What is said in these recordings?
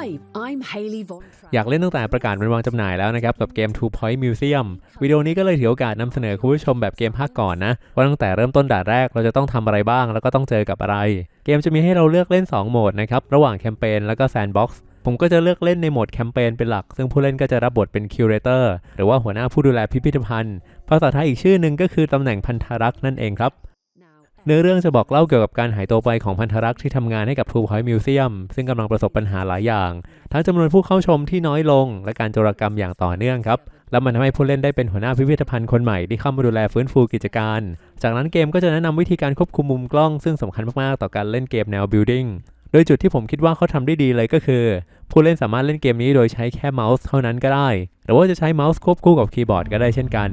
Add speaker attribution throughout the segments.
Speaker 1: Hi, I'm Haley Von
Speaker 2: อยากเล่นตั้งแต่ประกาศมันวางจำหน่ายแล้วนะครับกับเกม Two Point Museum วิดีโอนี้ก็เลยถือโอกาสนำเสนอคุณผู้ชมแบบเกมภาคก่อนนะว่าตั้งแต่เริ่มต้นด่านแรกเราจะต้องทำอะไรบ้าง แล้วก็ต้องเจอกับอะไร เกมจะมีให้เราเลือกเล่น 2 โหมดนะครับระหว่างแคมเปญแล้วก็แซนด์บ็อกซ์ผมก็จะเลือกเล่นในโหมดแคมเปญเป็นหลัก ซึ่งผู้เล่นก็จะรับบทเป็นคิวเรเตอร์หรือว่าหัวหน้าผู้ดูแลพิพิธภัณฑ์ภาษาไทยอีกชื่อหนึ่งก็คือตำแหน่งพันธรักษ์นั่นเองครับ เนื้อเรื่องจะบอกเล่าเกี่ยวกับการหายตัวไปของพันธรักษ์ที่ทำงานให้กับ True Point Museum ซึ่งกำลังประสบปัญหาหลายอย่าง ทั้งจำนวนผู้เข้าชมที่น้อยลง และการโจรกรรมอย่างต่อเนื่องครับ แล้วมันทำให้ผู้เล่นได้เป็นหัวหน้าพิพิธภัณฑ์คนใหม่ที่เข้ามาดูแลฟื้นฟูกิจการ จากนั้นเกมก็จะแนะนำวิธีการควบคุมมุมกล้องซึ่งสำคัญมากๆ ต่อการเล่นเกมแนว building โดยจุดที่ผมคิดว่าเขาทำได้ดีเลยก็คือ ผู้เล่นสามารถเล่นเกมนี้โดยใช้แค่เมาส์เท่านั้นก็ได้ หรือว่าจะใช้เมาส์ควบคู่กับคีย์บอร์ดก็ได้เช่นกัน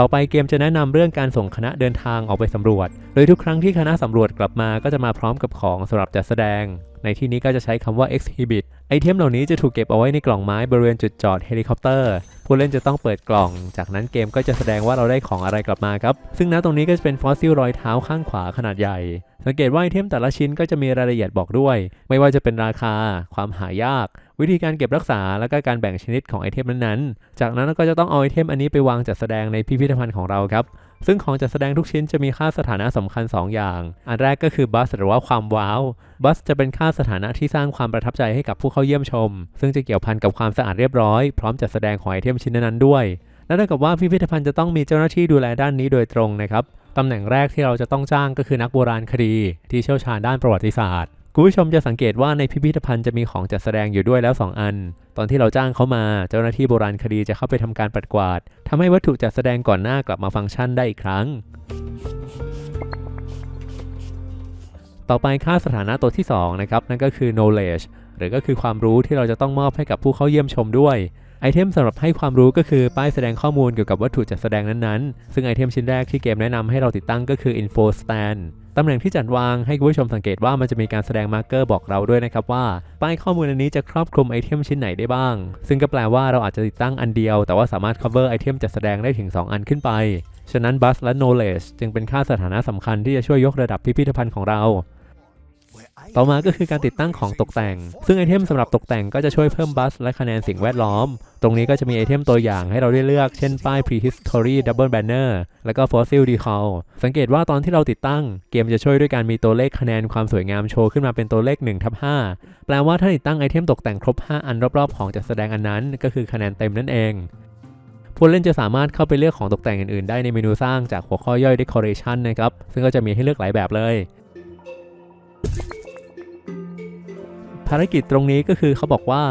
Speaker 2: ต่อไปเกมจะแนะนำเรื่องการส่งคณะเดินทางออกไปสำรวจ โดยทุกครั้งที่คณะสำรวจกลับมาก็จะมาพร้อมกับของสำหรับจัดแสดง ในที่นี้ก็จะใช้คำว่า exhibit ไอเทมเหล่านี้จะถูกเก็บเอาไว้ในกล่องไม้บริเวณจุดจอดเฮลิคอปเตอร์ ผู้เล่นจะต้องเปิดกล่อง จากนั้นเกมก็จะแสดงว่าเราได้ของอะไรกลับมาครับ ซึ่งณตรงนี้ก็จะเป็นฟอสซิลรอยเท้าข้างขวาขนาดใหญ่ สังเกตว่าไอเทมแต่ละชิ้นก็จะมีรายละเอียดบอกด้วย ไม่ว่าจะเป็นราคา ความหายาก วิธีการเก็บรักษาและก็การแบ่งชนิดของไอเทมนั้นๆ จากนั้นก็จะต้องเอาไอเทมอันนี้ไปวางจัดแสดงในพิพิธภัณฑ์ของเราครับ ซึ่งของจัดแสดงทุกชิ้นจะมีค่าสถานะสำคัญ 2 อย่าง อันแรกก็คือบัสหรือว่าความว้าวบัสจะเป็นค่าสถานะที่สร้างความประทับใจให้กับผู้เข้าเยี่ยมชม ซึ่งจะเกี่ยวพันกับความสะอาดเรียบร้อยพร้อมจัดแสดงของไอเทมชิ้นนั้นๆด้วยและเท่ากับว่าพิพิธภัณฑ์จะต้องมีเจ้าหน้าที่ดูแลด้านนี้โดยตรงนะครับตำแหน่งแรกที่เราจะต้องจ้างก็คือนักโบราณคดี ที่เชี่ยวชาญด้านประวัติศาสตร์ คุณผู้ชมจะสังเกตว่าในพิพิธภัณฑ์จะมีของจัดแสดงอยู่ด้วยแล้ว 2 อัน ตอนที่เราจ้างเขามาเจ้าหน้าที่โบราณคดีจะเข้าไปทำการปัดกวาดทำให้วัตถุจัดแสดงก่อนหน้ากลับมาฟังก์ชันได้อีกครั้ง ต่อไปค่าสถานะตัวที่2นะครับนั่นก็คือ knowledge หรือก็คือความรู้ที่เราจะต้องมอบให้กับผู้เข้าเยี่ยมชมด้วยไอเทมสำหรับให้ความรู้ก็คือป้ายแสดงข้อมูลเกี่ยวกับวัตถุจัดแสดงนั้นๆ ซึ่งไอเทมชิ้นแรกที่เกมแนะนำให้เราติดตั้งก็คือ info stand ตำแหน่งที่จัดวางให้คุณผู้ชมสังเกตว่ามันจะมีการแสดงมาร์กเกอร์บอกเราด้วยนะครับว่า ป้ายข้อมูลอันนี้จะครอบคลุมไอเทมชิ้นไหนได้บ้าง ซึ่งก็แปลว่าเราอาจจะติดตั้งอันเดียว แต่ว่าสามารถ cover ไอเทมจัดแสดงได้ถึง 2 อันขึ้นไป ฉะนั้น bus และ knowledge จึงเป็นค่าสถานะสำคัญที่จะช่วยยกระดับพิพิธภัณฑ์ของเรา ต่อมาก็คือการติดตั้งของตกแต่ง ซึ่งไอเทมสำหรับตกแต่งก็จะช่วยเพิ่มบัสและคะแนนสิ่งแวดล้อม ตรงนี้ก็จะมีไอเทมตัวอย่างให้เราได้เลือก เช่นป้าย prehistory double banner แล้วก็ fossil decal สังเกตว่าตอนที่เราติดตั้ง เกมจะช่วยด้วยการมีตัวเลขคะแนนความสวยงามโชว์ขึ้นมาเป็นตัวเลข1ทับ5แปลว่าถ้าติดตั้งไอเทมตกแต่งครบ 5 อันรอบๆ ของจัดแสดงอันนั้น ก็คือคะแนนเต็มนั่นเองผู้เล่นจะสามารถเข้าไปเลือกของตกแต่งอื่นๆ ได้ในเมนูสร้างจากหัวข้อย่อย decoration นะครับ ซึ่งก็จะมีให้เลือกหลายแบบเลย ภารกิจตรงนี้ก็คือเขาบอกว่า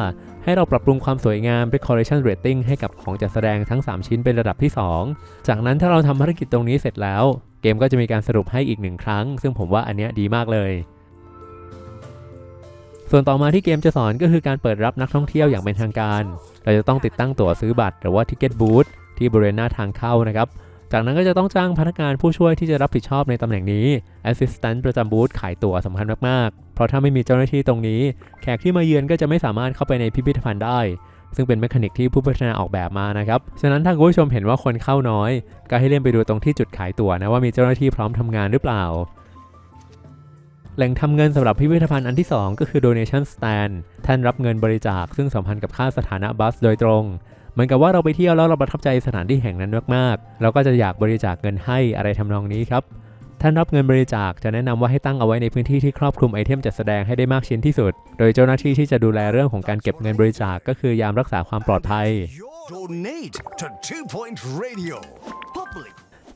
Speaker 2: ให้เราปรับปรุงความสวยงาม decoration rating ให้กับของจัดแสดงทั้ง 3 ชิ้นเป็นระดับที่ 2 จากนั้นถ้าเราทำภารกิจตรงนี้เสร็จแล้ว เกมก็จะมีการสรุปให้อีกหนึ่งครั้ง ซึ่งผมว่าอันเนี้ยดีมากเลย ส่วนต่อมาที่เกมจะสอนก็คือการเปิดรับนักท่องเที่ยวอย่างเป็นทางการ เราจะต้องติดตั้งตั๋วซื้อบัตรหรือว่า ticket booth ที่บริเวณหน้าทางเข้านะครับจากนั้นก็จะต้องจ้างพนักงานผู้ช่วยที่จะรับผิดชอบในตำแหน่งนี้ Assistant ประจำบูธขายตั๋วสำคัญมากๆ เพราะถ้าไม่มีเจ้าหน้าที่ตรงนี้ แขกที่มาเยือนก็จะไม่สามารถเข้าไปในพิพิธภัณฑ์ได้ ซึ่งเป็นเมคานิกที่ผู้พัฒนาออกแบบมานะครับ ฉะนั้นถ้าคุณผู้ชมเห็นว่าคนเข้าน้อย ก็ให้เลื่อนไปดูตรงที่จุดขายตั๋วนะว่ามีเจ้าหน้าที่พร้อมทำงานหรือเปล่า แหล่งทำเงินสำหรับพิพิธภัณฑ์อันที่ 2 ก็คือ donation stand แท่านรับเงินบริจาค ซึ่งสัมพันธ์กับค่าสถานะบัสโดยตรงเหมือนกับว่าเราไปเที่ยวแล้วเราประทับใจสถานที่แห่งนั้นมากๆ เราก็จะอยากบริจาคเงินให้อะไรทำนองนี้ครับ ท่านรับเงินบริจาคจะแนะนำว่าให้ตั้งเอาไว้ในพื้นที่ที่ครอบคลุมไอเทมจัดแสดงให้ได้มากชิ้นที่สุด โดยเจ้าหน้าที่ที่จะดูแลเรื่องของการเก็บเงินบริจาคก็คือยามรักษาความปลอดภัย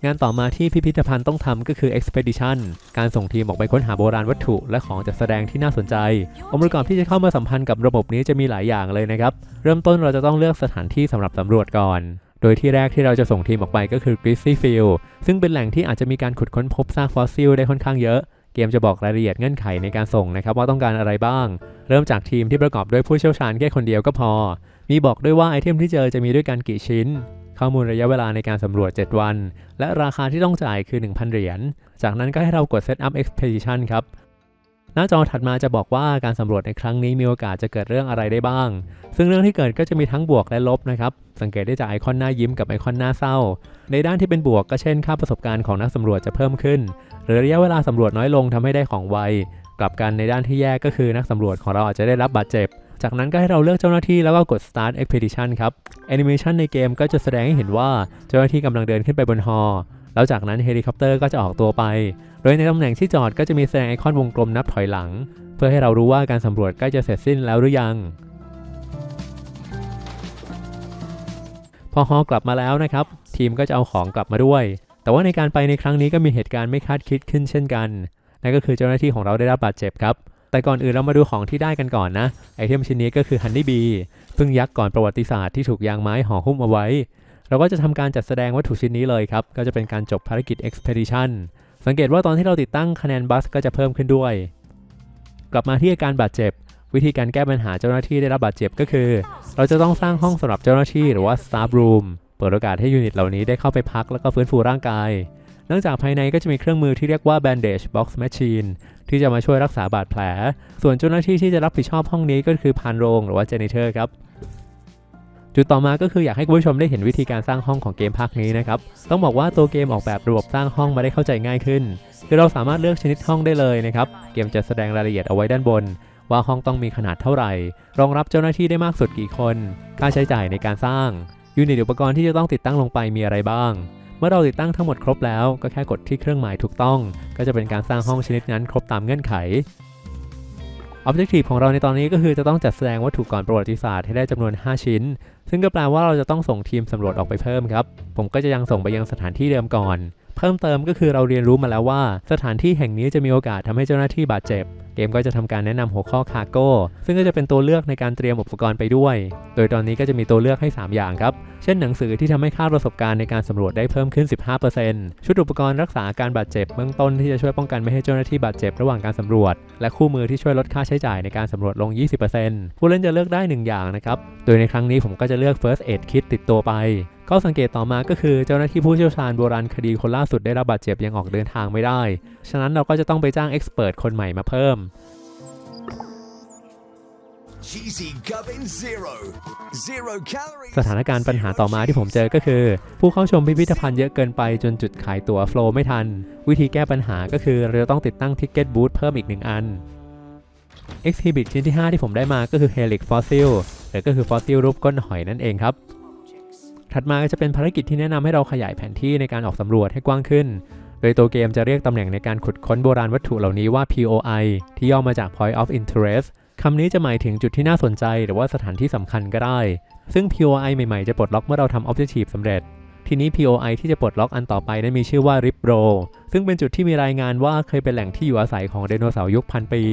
Speaker 2: งานต่อมาที่พิพิธภัณฑ์ต้องทำก็คือ Expedition การส่งทีมออกไปค้นหาโบราณวัตถุและของจัดแสดงที่น่าสนใจ องค์ประกอบที่จะเข้ามาสัมพันธ์กับระบบนี้จะมีหลายอย่างเลยนะครับ เริ่มต้นเราจะต้องเลือกสถานที่สำหรับสำรวจก่อน โดยที่แรกที่เราจะส่งทีมออกไปก็คือ Grizzly Field ซึ่งเป็นแหล่งที่อาจจะมีการขุดค้นพบซากฟอสซิลได้ค่อนข้างเยอะ เกมจะบอกรายละเอียดเงื่อนไขในการส่งนะครับว่าต้องการอะไรบ้าง เริ่มจากทีมที่ประกอบด้วยผู้เชี่ยวชาญแค่คนเดียวก็พอ มีบอกด้วยว่าไอเทมที่เจอจะมีด้วยกันกี่ชิ้น ข้อมูลระยะเวลาในการสำรวจ 7 วัน และราคาที่ต้องจ่ายคือ 1,000 เหรียญ จากนั้นก็ให้เรากด Set up Expedition ครับ หน้าจอถัดมาจะบอกว่าการสำรวจในครั้งนี้มีโอกาสจะเกิดเรื่องอะไรได้บ้าง ซึ่งเรื่องที่เกิดก็จะมีทั้งบวกและลบนะครับ สังเกตได้จากไอคอนหน้ายิ้มกับไอคอนหน้าเศร้า ในด้านที่เป็นบวกก็เช่น ค่าประสบการณ์ของนักสำรวจจะเพิ่มขึ้น หรือระยะเวลาสำรวจน้อยลงทำให้ได้ของไว กลับกันในด้านที่แย่ก็คือนักสำรวจของเราอาจจะได้รับบาดเจ็บ จากนั้นก็ให้เราเลือกเจ้าหน้าที่แล้วก็กด start expedition ครับแอนิเมชันในเกมก็จะแสดงให้เห็นว่าเจ้าหน้าที่กำลังเดินขึ้นไปบนฮอ แล้วจากนั้นเฮลิคอปเตอร์ก็จะออกตัวไป โดยในตำแหน่งที่จอดก็จะมีแสดงไอคอนวงกลมนับถอยหลัง เพื่อให้เรารู้ว่าการสำรวจใกล้จะเสร็จสิ้นแล้วหรือยัง พอฮอกลับมาแล้วนะครับ ทีมก็จะเอาของกลับมาด้วย แต่ว่าในการไปในครั้งนี้ก็มีเหตุการณ์ไม่คาดคิดขึ้นเช่นกัน นั่นก็คือเจ้าหน้าที่ของเราได้รับบาดเจ็บครับ แต่ก่อนอื่นเรามาดูของที่ได้กันก่อนนะ ไอเทมชิ้นนี้ก็คือฮันนี่บีพึ่งยักษ์ก่อนประวัติศาสตร์ที่ถูกยางไม้ห่อหุ้มเอาไว้ เราก็จะทำการจัดแสดงวัตถุชิ้นนี้เลยครับ ก็จะเป็นการจบภารกิจ Expedition สังเกตว่าตอนที่เราติดตั้งคะแนนบัสก็จะเพิ่มขึ้นด้วย กลับมาที่อาการบาดเจ็บ วิธีการแก้ปัญหาเจ้าหน้าที่ได้รับบาดเจ็บก็คือ เราจะต้องสร้างห้องสำหรับเจ้าหน้าที่หรือว่า staff room เปิดโอกาสให้ยูนิตเหล่านี้ได้เข้าไปพักแล้วก็ฟื้นฟูร่างกายเนื่องจากภายในก็จะมีเครื่องมือที่เรียกว่า bandage box machine ที่จะมาช่วยรักษาบาดแผล ส่วนเจ้าหน้าที่ที่จะรับผิดชอบห้องนี้ก็คือพานโรงหรือว่า janitor ครับ จุดต่อมาก็คืออยากให้คุณผู้ชมได้เห็นวิธีการสร้างห้องของเกมภาคนี้นะครับ ต้องบอกว่าตัวเกมออกแบบระบบสร้างห้องมาได้เข้าใจง่ายขึ้น คือเราสามารถเลือกชนิดห้องได้เลยนะครับ เกมจะแสดงรายละเอียดเอาไว้ด้านบน ว่าห้องต้องมีขนาดเท่าไหร่ รองรับเจ้าหน้าที่ได้มากสุดกี่คน ค่าใช้จ่ายในการสร้าง ยูนิตอุปกรณ์ที่จะต้องติดตั้งลงไปมีอะไรบ้าง เมื่อเราติดตั้งทั้งหมดครบแล้ว ก็แค่กดที่เครื่องหมายถูกต้อง ก็จะเป็นการสร้างห้องชนิดนั้นครบตามเงื่อนไข ออบเจกตีฟของเราในตอนนี้ก็คือจะต้องจัดแสดงวัตถุก่อนประวัติศาสตร์ให้ได้จำนวน 5 ชิ้น ซึ่งก็แปลว่าเราจะต้องส่งทีมสำรวจออกไปเพิ่มครับ ผมก็จะยังส่งไปยังสถานที่เดิมก่อน เพิ่มเติมก็คือเราเรียนรู้มาแล้วว่า สถานที่แห่งนี้จะมีโอกาสทำให้เจ้าหน้าที่บาดเจ็บ เกมก็จะทำการแนะนำหัวข้อคาร์โก้ซึ่งก็จะเป็นตัวเลือกในการเตรียมอุปกรณ์ไปด้วย โดยตอนนี้ก็จะมีตัวเลือกให้ 3 อย่างครับ เช่นหนังสือที่ทำให้ค่าประสบการณ์ในการสำรวจได้เพิ่มขึ้น 15%ชุดอุปกรณ์รักษาอาการบาดเจ็บเบื้องต้นที่จะช่วยป้องกันไม่ให้เจ้าหน้าที่บาดเจ็บระหว่างการสำรวจ และคู่มือที่ช่วยลดค่าใช้จ่ายในการสำรวจลง 20%ผู้เล่นจะเลือกได้ 1 อย่างนะครับ โดยในครั้งนี้ผมก็จะเลือก First Aid Kit ติดตัวไปข้อสังเกตต่อมาก็คือเจ้าหน้าที่ผู้เชี่ยวชาญโบราณคดีคนล่าสุดได้รับบาดเจ็บยังออกเดินทางไม่ได้ ฉะนั้นเราก็จะต้องไปจ้างเอ็กซ์เพรสคนใหม่มาเพิ่ม
Speaker 3: Zero. Zero
Speaker 2: สถานการณ์ปัญหาต่อมาที่ผมเจอก็คือ ผู้เข้าชมพิพิธภัณฑ์เยอะเกินไปจนจุดขายตั๋วโฟล์ไม่ทัน วิธีแก้ปัญหาก็คือเราจะต้องติดตั้งทิกเก็ตบูธเพิ่มอีกหนึ่งอัน Exhibit ชิ้นที่ 5 ที่ผมได้มาก็คือ Helix Fossil หรือก็คือฟอสซิลรูปก้นหอยนั่นเองครับ ถัดมาก็จะเป็นภารกิจที่แนะนำให้เราขยายแผนที่ในการออกสำรวจให้กว้างขึ้น โดยตัวเกมจะเรียกตำแหน่งในการขุดค้นโบราณวัตถุเหล่านี้ว่า POI ที่ย่อมาจาก Point of Interest คำนี้จะหมายถึงจุดที่น่าสนใจหรือว่าสถานที่สำคัญก็ได้ ซึ่ง POI ใหม่ๆจะปลดล็อกเมื่อเราทำ Objective สำเร็จ ทีนี้ POI ที่จะปลดล็อกอันต่อไปนั้นมีชื่อว่า Rip Row ซึ่งเป็นจุดที่มีรายงานว่าเคยเป็นแหล่งที่อยู่อาศัยของไดโนเสาร์ยุคพันปี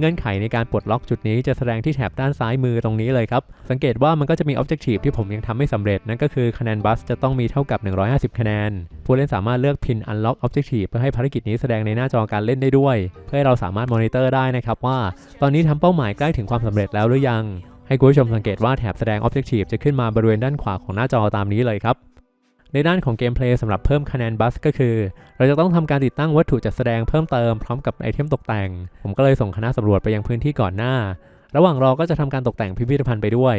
Speaker 2: เงื่อนไขในการปลดล็อกจุดนี้จะแสดงที่แถบด้านซ้ายมือตรงนี้เลยครับ สังเกตว่ามันก็จะมี Objective ที่ผมยังทำไม่สำเร็จ นั่นก็คือคะแนนบัสจะต้องมีเท่ากับ 150 คะแนน ผู้เล่นสามารถเลือกพิน Unlock Objective เพื่อให้ภารกิจนี้แสดงในหน้าจอการเล่นได้ด้วย เพื่อให้เราสามารถมอนิเตอร์ได้นะครับว่า ตอนนี้ทำเป้าหมายใกล้ถึงความสำเร็จแล้วหรือยัง ให้คุณผู้ชมสังเกตว่าแถบแสดง Objective จะขึ้นมาบริเวณด้านขวาของหน้าจอตามนี้เลยครับ ในด้านของเกมเพลย์สำหรับเพิ่มคะแนนบัสก็คือ เราจะต้องทำการติดตั้งวัตถุจัดแสดงเพิ่มเติมพร้อมกับไอเทมตกแต่ง ผมก็เลยส่งคณะสำรวจไปยังพื้นที่ก่อนหน้า ระหว่างรอก็จะทำการตกแต่งพิพิธภัณฑ์ไปด้วย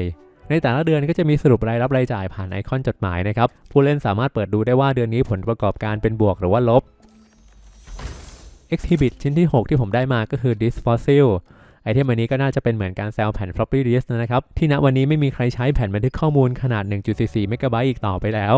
Speaker 2: ในแต่ละเดือนก็จะมีสรุปรายรับรายจ่ายผ่านไอคอนจดหมายนะครับ ผู้เล่นสามารถเปิดดูได้ว่าเดือนนี้ผลประกอบการเป็นบวกหรือว่าลบ Exhibit ชิ้นที่ 6 ที่ผมได้มาก็คือ Dis Fossil ไอเทมอันนี้ก็น่าจะเป็นเหมือนการแซวแผ่น floppy disk นะครับ ที่ณวันนี้ไม่มีใครใช้แผ่นบันทึกข้อมูลขนาด 1.44 เมกะไบต์อีกต่อไปแล้ว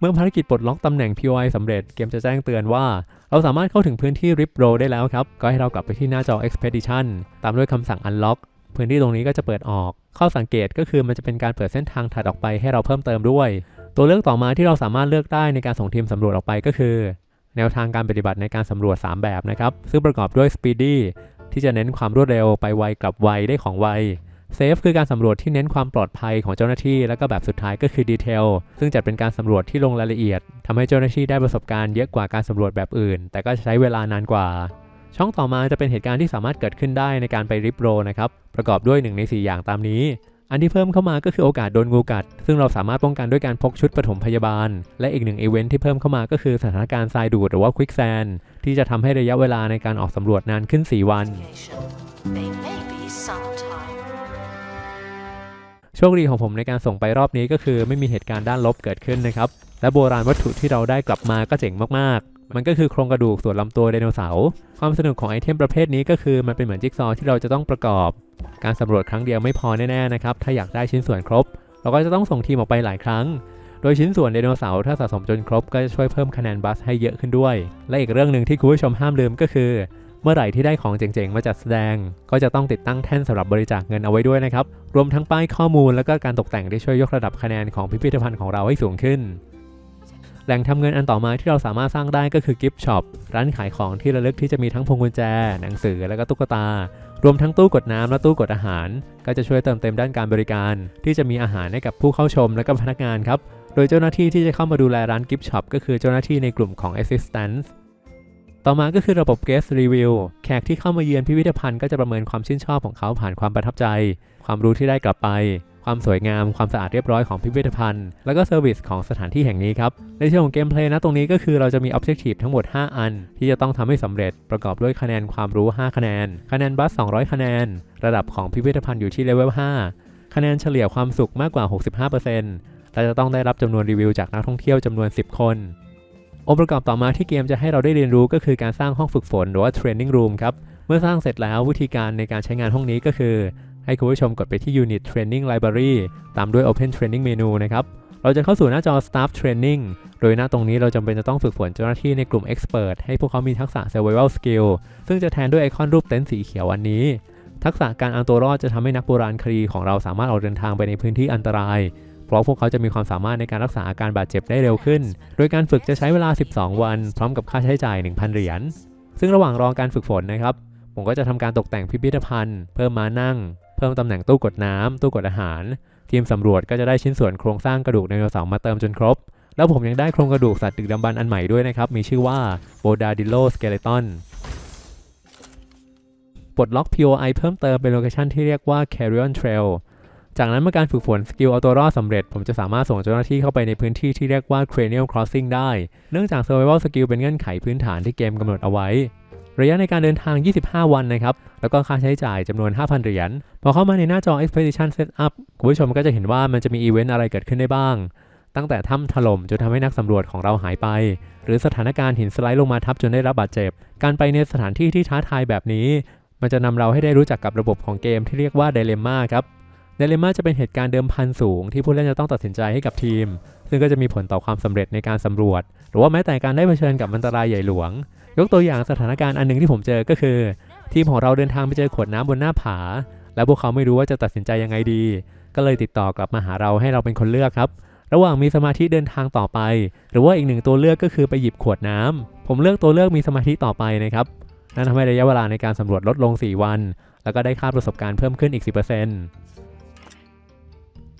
Speaker 2: เมื่อภารกิจปลดล็อกตำแหน่ง POI สำเร็จเกมจะแจ้งเตือนว่า เราสามารถเข้าถึงพื้นที่ Rip Row ได้แล้วครับ ก็ให้เรากลับไปที่หน้าจอ Expedition ตามด้วยคำสั่ง Unlock พื้นที่ตรงนี้ก็จะเปิดออก ข้อสังเกตก็คือมันจะเป็นการเปิดเส้นทางถัดออกไปให้เราเพิ่มเติมด้วย ตัวเลือกต่อมาที่เราสามารถเลือกได้ในการส่งทีมสำรวจออกไปก็คือ แนวทางการปฏิบัติในการสำรวจ 3 แบบนะครับซึ่งประกอบด้วย Speedy ที่จะเน้นความรวดเร็วไปไวกลับไวได้ของไว เซฟคือการสำรวจที่เน้นความปลอดภัยของเจ้าหน้าที่ แล้วก็แบบสุดท้ายก็คือดีเทลซึ่งจัดเป็นการสำรวจที่ลงรายละเอียดทำให้เจ้าหน้าที่ได้ประสบการณ์เยอะกว่าการสำรวจแบบอื่น แต่ก็ใช้เวลานานกว่า ช่องต่อมาจะเป็นเหตุการณ์ที่สามารถเกิดขึ้นได้ในการไปริบโรนะครับประกอบด้วย1ใน4 อย่างตามนี้ อันที่เพิ่มเข้ามาก็คือโอกาสโดนงูกัด ซึ่งเราสามารถป้องกันด้วยการพกชุดปฐมพยาบาล และอีกหนึ่งอีเวนท์ที่เพิ่มเข้ามาก็คือสถานการณ์ทรายดูดหรือว่าควิกแซนที่จะทำให้ระยะเวลาในการออกสำรวจนานขึ้น 4 วัน โชคดีของผมในการส่งไปรอบนี้ก็คือไม่มีเหตุการณ์ด้านลบเกิดขึ้นนะครับ และโบราณวัตถุที่เราได้กลับมาก็เจ๋งมากๆ มันก็คือโครงกระดูกส่วนลำตัวไดโนเสาร์ ความสนุกของไอเทมประเภทนี้ก็คือมันเป็นเหมือนจิ๊กซอว์ที่เราจะต้องประกอบ การสำรวจครั้งเดียวไม่พอแน่ๆนะครับ ถ้าอยากได้ชิ้นส่วนครบ เราก็จะต้องส่งทีมออกไปหลายครั้ง โดยชิ้นส่วนไดโนเสาร์ถ้าสะสมจนครบก็จะช่วยเพิ่มคะแนนบัสให้เยอะขึ้นด้วย และอีกเรื่องหนึ่งที่คุณผู้ชมห้ามลืมก็คือ เมื่อไหร่ที่ได้ของเจ๋งๆ มาจัดแสดง ก็จะต้องติดตั้งแท่นสำหรับบริจาคเงินเอาไว้ด้วยนะครับ รวมทั้งป้ายข้อมูลและก็การตกแต่งที่ช่วยยกระดับคะแนนของพิพิธภัณฑ์ของเราให้สูงขึ้น แหล่งทำเงินอันต่อมาที่เราสามารถสร้างได้ก็คือกิฟต์ช็อปร้านขายของที่ระลึกที่จะมีทั้งพวงกุญแจ หนังสือและก็ตุ๊กตา รวมทั้งตู้กดน้ำและตู้กดอาหาร ก็จะช่วยเติมเต็มด้านการบริการ ที่จะมีอาหารให้กับผู้เข้าชมและก็พนักงานครับโดยเจ้าหน้าที่ที่จะเข้ามาดูแลร้านกิฟต์ช็อปก็คือเจ้าหน้าที่ในกลุ่มของ Assistance ต่อมาก็คือระบบ Guest Review แขกที่เข้ามาเยือนพิพิธภัณฑ์ก็จะประเมินความชื่นชอบของเขาผ่านความประทับใจ ความรู้ที่ได้กลับไป ความสวยงาม ความสะอาดเรียบร้อยของพิพิธภัณฑ์ แล้วก็เซอร์วิสของสถานที่แห่งนี้ครับ ในเชิงของเกมเพลย์นะตรงนี้ก็คือเราจะมี Objective ทั้งหมด 5 อัน ที่จะต้องทำให้สำเร็จประกอบด้วยคะแนนความรู้ 5 คะแนน คะแนนบัส 200 คะแนน ระดับของพิพิธภัณฑ์อยู่ที่เลเวล 5 คะแนนเฉลี่ยความสุขมากกว่า 65%และจะต้องได้รับจำนวนรีวิวจากนักท่องเที่ยวจำนวน 10 คน องค์ประกอบต่อมาที่เกมจะให้เราได้เรียนรู้ก็คือการสร้างห้องฝึกฝนหรือว่า training room ครับ เมื่อสร้างเสร็จแล้ววิธีการในการใช้งานห้องนี้ก็คือ ให้คุณผู้ชมกดไปที่ Unit Training Library ตามด้วย Open Training Menu นะครับ เราจะเข้าสู่หน้าจอ Staff Training โดยหน้าตรงนี้เราจำเป็นจะต้องฝึกฝนเจ้าหน้าที่ในกลุ่ม Expert ให้พวกเขามีทักษะ Survival Skill ซึ่งจะแทนด้วยไอคอนรูปเต็นท์สีเขียวอันนี้ ทักษะการเอาตัวรอดจะทำให้นักโบราณคดีของเราสามารถออกเดินทางไปในพื้นที่อันตราย เพราะพวกเขาจะมีความสามารถในการรักษาอาการบาดเจ็บได้เร็วขึ้น โดยการฝึกจะใช้เวลา 12 วัน พร้อมกับค่าใช้จ่าย 1,000 เหรียญ ซึ่งระหว่างรอการฝึกฝนนะครับ ผมก็จะทำการตกแต่งพิพิธภัณฑ์ เพิ่มม้านั่ง เพิ่มตำแหน่งตู้กดน้ำตู้กดอาหาร ทีมสำรวจก็จะได้ชิ้นส่วนโครงสร้างกระดูกไดโนเสาร์มาเติมจนครบ แล้วผมยังได้โครงกระดูกสัตว์ดึกดำบรรพ์อันใหม่ด้วยนะครับ มีชื่อว่า b o d a r d i l l o Skeleton ปลดล็อก POI เพิ่มเติมเป็นโลเคชันที่เรียกว่า Carrion Trail จากนั้นเมื่อการฝึกฝนสกิลเอาตัวรอดสำเร็จ ผมจะสามารถส่งเจ้าหน้าที่เข้าไปในพื้นที่ที่เรียกว่า Cranial Crossing ได้ เนื่องจาก Survival Skill เป็นเงื่อนไขพื้นฐานที่เกมกำหนดเอาไว้ ระยะในการเดินทาง 25 วันนะครับ แล้วก็ค่าใช้จ่ายจำนวน 5,000 เหรียญ พอเข้ามาในหน้าจอ Expedition Setup คุณผู้ชมก็จะเห็นว่ามันจะมีอีเวนต์อะไรเกิดขึ้นได้บ้าง ตั้งแต่ถ้ำถล่มจนทำให้นักสำรวจของเราหายไป หรือสถานการณ์หินสไลด์ลงมาทับจนได้รับบาดเจ็บ การไปในสถานที่ที่ท้าทายแบบนี้ มันจะนำเราให้ได้รู้จักกับระบบของเกมที่เรียกว่า Dilemma ครับ ไดเลม่าจะเป็นเหตุการณ์เดิมพันสูง ที่ผู้เล่นจะต้องตัดสินใจให้กับทีม ซึ่งก็จะมีผลต่อความสำเร็จในการสำรวจ หรือว่าแม้แต่การได้เผชิญกับอันตรายใหญ่หลวง ยกตัวอย่างสถานการณ์อันหนึงที่ผมเจอก็คือ ทีมของเราเดินทางไปเจอขวดน้ำบนหน้าผา แล้วพวกเขาไม่รู้ว่าจะตัดสินใจยังไงดี ก็เลยติดต่อกลับมาหาเราให้เราเป็นคนเลือกครับ ระหว่างมีสมาธิเดินทางต่อไป หรือว่าอีกหนึ่งตัวเลือกก็คือไปหยิบขวดน้ำผมเลือกตัวเลือกมีสมาธิต่อไปนะครับนั่นทำให้ระยะเวลาในการสำรวจลดลง 4 วัน แล้วก็ได้ค่าประสบการณ์เพิ่มขึ้นอีก 10%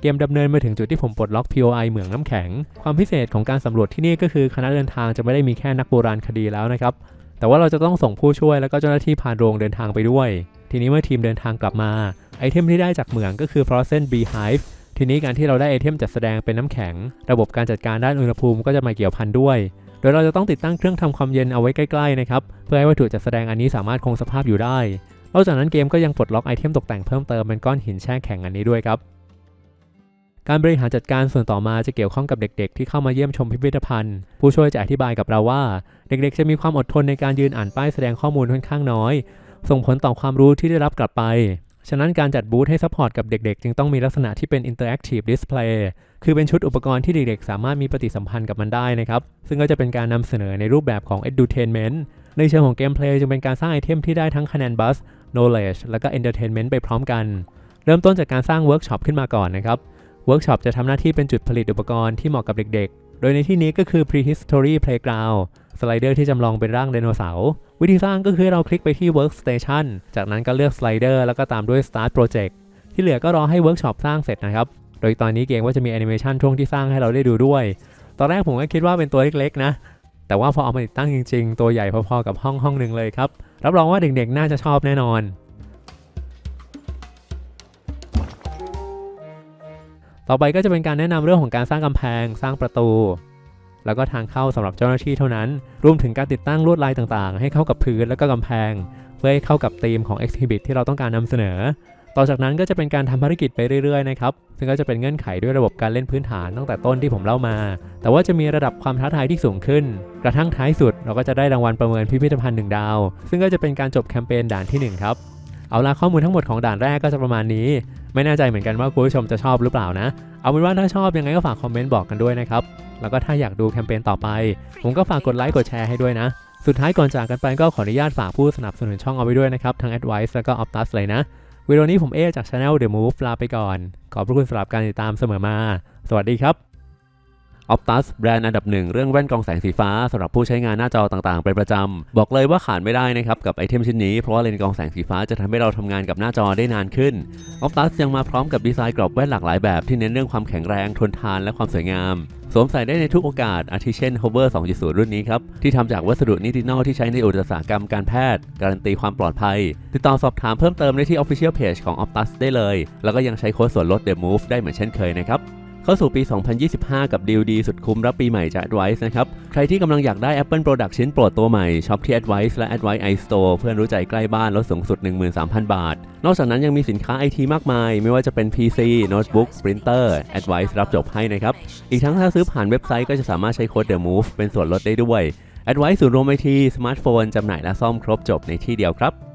Speaker 2: เกมดำเนินมาถึงจุดที่ผมปลดล็อก POI เหมืองน้ำแข็ง ความพิเศษของการสำรวจที่นี่ก็คือคณะเดินทางจะไม่ได้มีแค่นักโบราณคดีแล้วนะครับ แต่ว่าเราจะต้องส่งผู้ช่วยแล้วก็เจ้าหน้าที่พานโรงเดินทางไปด้วย ทีนี้เมื่อทีมเดินทางกลับมา ไอเทมที่ได้จากเหมืองก็คือ Frozen Beehive ทีนี้การที่เราได้ไอเทมจัดแสดงเป็นน้ำแข็ง ระบบการจัดการด้านอุณหภูมิก็จะมาเกี่ยวพันด้วย โดยเราจะต้องติดตั้งเครื่องทำความเย็นเอาไว้ใกล้ๆนะครับ เพื่อให้วัตถุจัดแสดงอันนี้สามารถคงสภาพอยู่ได้ นอกจากนั้นเกมก็ยังปลดล็อกไอเทมตกแต่งเพิ่มเติมเป็นก้อนหินแช่แข็งอันนี้ด้วยครับ การบริหารจัดการส่วนต่อมาจะเกี่ยวข้องกับเด็กๆ ที่เข้ามาเยี่ยมชมพิพิธภัณฑ์ ผู้ช่วยจะอธิบายกับเราว่า เด็กๆ จะมีความอดทนในการยืนอ่านป้ายแสดงข้อมูลค่อนข้างน้อย ส่งผลต่อความรู้ที่ได้รับกลับไป ฉะนั้นการจัดบูธให้ซัพพอร์ตกับเด็กๆ จึงต้องมีลักษณะที่เป็น interactive display คือเป็นชุดอุปกรณ์ที่เด็กๆ สามารถมีปฏิสัมพันธ์กับมันได้นะครับ ซึ่งก็จะเป็นการนำเสนอในรูปแบบของ edutainment ในเชิงของเกมเพลย์จึงเป็นการสร้างไอเทมที่ได้ทั้งคะแนนบัส knowledge และก็ entertainment ไปพร้อมกัน เริ่มต้นจากการสร้างเวิร์กช็อปขึ้นมาก่อนนะครับ เวิร์กช็อปจะทำหน้าที่เป็นจุดผลิตอุปกรณ์ที่เหมาะกับเด็กๆ โดยในที่นี้ก็คือ prehistory playground สไลเดอร์ที่จำลองเป็นร่างไดโนเสาร์วิธีสร้างก็คือเราคลิกไปที่ workstation จากนั้นก็เลือกสไลเดอร์แล้วก็ตามด้วย start project ที่เหลือก็รอให้เวิร์กช็อปสร้างเสร็จนะครับ โดยตอนนี้เกมก็จะมีแอนิเมชันช่วงที่สร้างให้เราได้ดูด้วย ตอนแรกผมก็คิดว่าเป็นตัวเล็กๆ นะ แต่ว่าพอเอามาติดตั้งจริงๆ ตัวใหญ่พอๆ กับห้องห้องหนึ่งเลยครับ รับรองว่าเด็กๆ น่าจะชอบแน่นอน ต่อไปก็จะเป็นการแนะนำเรื่องของการสร้างกำแพง สร้างประตู แล้วก็ทางเข้าสำหรับเจ้าหน้าที่เท่านั้น รวมถึงการติดตั้งลวดลายต่างๆ ให้เข้ากับพื้นแล้วก็กำแพง เพื่อให้เข้ากับธีมของ Exhibit ที่เราต้องการนำเสนอ ต่อจากนั้นก็จะเป็นการทำภารกิจไปเรื่อยๆนะครับ ซึ่งก็จะเป็นเงื่อนไขด้วยระบบการเล่นพื้นฐานตั้งแต่ต้นที่ผมเล่ามา แต่ว่าจะมีระดับความท้าทายที่สูงขึ้น กระทั่งท้ายสุดเราก็จะได้รางวัลประเมินพิพิธภัณฑ์หนึ่งดาว ซึ่งก็จะเป็นการจบแคมเปญด่านที่หนึ่งครับ เอาละข้อมูลทั้งหมดของด่านแรกก็จะประมาณนี้ ไม่แน่ใจเหมือนกันว่าคุณผู้ชมจะชอบหรือเปล่านะ เอาเป็นว่าถ้าชอบยังไงก็ฝากคอมเมนต์บอกกันด้วยนะครับ แล้วก็ถ้าอยากดูแคมเปญต่อไป ผมก็ฝากกดไลค์กดแชร์ให้ด้วยนะ สุดท้ายก่อนจากกันไปก็ขออนุญาตฝากผู้สนับสนุนช่องเอาไว้ด้วยนะครับทั้ง Advice แล้วก็ Optus เลยนะวิดีโอนี้ผมเอจาก Channel The Move ลาไปก่อน ขอบพระคุณสำหรับการติดตามเสมอมา สวัสดีครับ Optus แบรนด์อันดับหนึ่งเรื่องแว่นกรองแสงสีฟ้าสำหรับผู้ใช้งานหน้าจอต่างๆเป็นประจำ บอกเลยว่าขาดไม่ได้นะครับกับไอเทมชิ้นนี้ เพราะว่าเลนส์กรองแสงสีฟ้าจะทำให้เราทำงานกับหน้าจอได้นานขึ้น Optus ยังมาพร้อมกับดีไซน์กรอบแว่นหลากหลายแบบที่เน้นเรื่องความแข็งแรงทนทานและความสวยงามสวมใส่ได้ในทุกโอกาส อาทิเช่น Hover 2.0 รุ่นนี้ครับ ที่ทำจากวัสดุนิตินอลที่ใช้ในอุตสาหกรรมการแพทย์ การันตีความปลอดภัย ติดต่อสอบถามเพิ่มเติมได้ที่ Official Page ของ Optus ได้เลย แล้วก็ยังใช้โค้ดส่วนลด The Move ได้เหมือนเช่นเคยนะครับ เข้าสู่ปี 2025 กับดีลดีสุดคุ้มรับปีใหม่จาก Advice นะครับ ใครที่กำลังอยากได้ Apple Product ชิ้นโปรดตัวใหม่ช็อปที่ Advice และ Advice iStore เพื่อนรู้ใจใกล้บ้านลดสูงสุด 13,000 บาท นอกจากนั้นยังมีสินค้าไอทีมากมาย ไม่ว่าจะเป็น PC โน้ตบุ๊กปรินเตอร์ Advice รับจบให้นะครับ อีกทั้งถ้าซื้อผ่านเว็บไซต์ก็จะสามารถใช้โค้ด The Move เป็นส่วนลดได้ด้วย Advice ศูนย์รวมไอทีสมาร์ทโฟนจำหน่ายและซ่อมครบจบในที่เดียวครับ